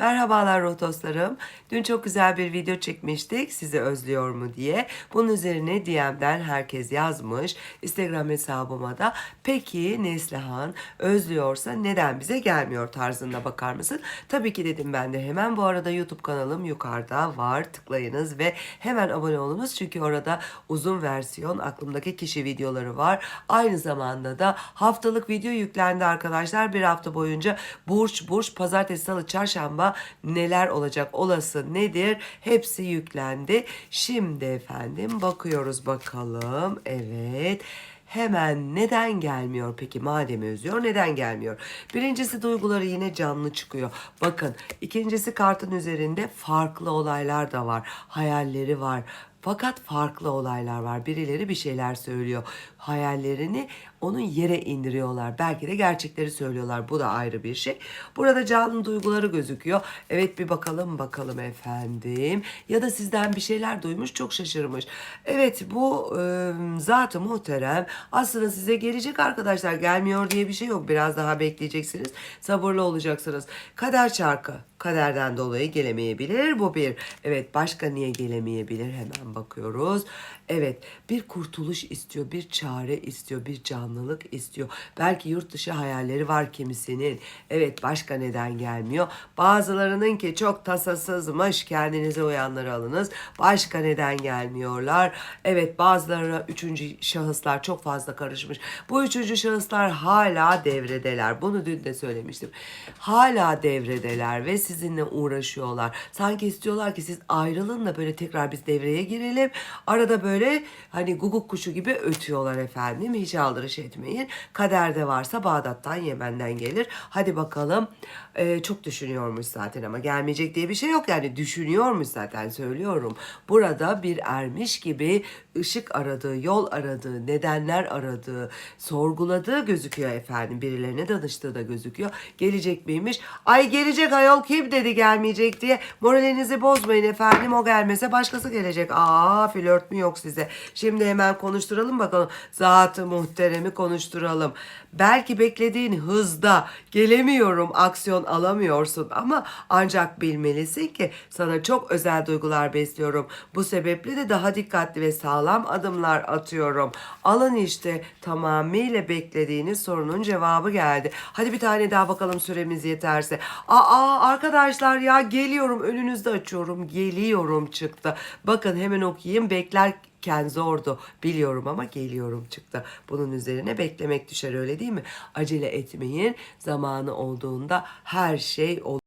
Merhabalar Rotoslarım. Dün çok güzel bir video çekmiştik sizi özlüyor mu diye. Bunun üzerine DM'den herkes yazmış. Instagram hesabıma da peki Neslihan özlüyorsa neden bize gelmiyor tarzında bakar mısın? Tabii ki dedim ben de hemen. Bu arada YouTube kanalım yukarıda var. Tıklayınız ve hemen abone olunuz. Çünkü orada uzun versiyon aklımdaki kişi videoları var. Aynı zamanda da haftalık video yüklendi arkadaşlar. Bir hafta boyunca burç burç pazartesi salı çarşamba neler olacak olası nedir hepsi yüklendi. Şimdi efendim bakıyoruz bakalım. Evet. Hemen neden gelmiyor peki madem özlüyor neden gelmiyor? Birincisi duyguları yine canlı çıkıyor. Bakın ikincisi kartın üzerinde farklı olaylar da var. Hayalleri var. Fakat farklı olaylar var. Birileri bir şeyler söylüyor. Hayallerini onun yere indiriyorlar. Belki de gerçekleri söylüyorlar. Bu da ayrı bir şey. Burada canlı duyguları gözüküyor. Evet bir bakalım bakalım efendim. Ya da sizden bir şeyler duymuş çok şaşırmış. Evet bu e, zatı muhterem aslında size gelecek arkadaşlar. Gelmiyor diye bir şey yok. Biraz daha bekleyeceksiniz. Sabırlı olacaksınız. Kader çarkı. Kaderden dolayı gelemeyebilir. Bu bir. Evet başka niye gelemeyebilir? Hemen bakıyoruz. Evet bir kurtuluş istiyor, bir çare istiyor, bir canlılık istiyor. Belki yurt dışı hayalleri var kimisinin. Evet başka neden gelmiyor? Bazılarının ki çok tasasızmış. Kendinize uyanları alınız. Başka neden gelmiyorlar? Evet bazılarına üçüncü şahıslar çok fazla karışmış. Bu üçüncü şahıslar hala devredeler. Bunu dün de söylemiştim. Hala devredeler ve sizinle uğraşıyorlar. Sanki istiyorlar ki siz ayrılın da böyle tekrar biz devreye girelim. Arada böyle hani guguk kuşu gibi ötüyorlar efendim. Hiç aldırış etmeyin. Kaderde varsa Bağdat'tan Yemen'den gelir. Hadi bakalım. Ee, çok düşünüyormuş zaten ama gelmeyecek diye bir şey yok. Yani düşünüyormuş zaten söylüyorum. Burada bir ermiş gibi ışık aradığı, yol aradığı, nedenler aradığı, sorguladığı gözüküyor efendim. Birilerine danıştığı da gözüküyor. Gelecek miymiş? Ay gelecek ayol kim dedi gelmeyecek diye. Moralinizi bozmayın efendim. O gelmese başkası gelecek. Aa flört mü yok size? Şimdi hemen konuşturalım bakalım. Zatı muhteremi konuşturalım. Belki beklediğin hızda gelemiyorum aksiyon alamıyorsun ama ancak bilmelisin ki sana çok özel duygular besliyorum. Bu sebeple de daha dikkatli ve sağlam adımlar atıyorum. Alın işte tamamıyla beklediğiniz sorunun cevabı geldi. Hadi bir tane daha bakalım süremiz yeterse. Aa arkadaşlar ya geliyorum önünüzde açıyorum geliyorum çıktı. Bakın hemen okuyayım beklerken zordu biliyorum ama geliyorum çıktı. Bunun üzerine beklemek düşer öyle değil mi? Acele etmeyin zamanı olduğunda her şey olur.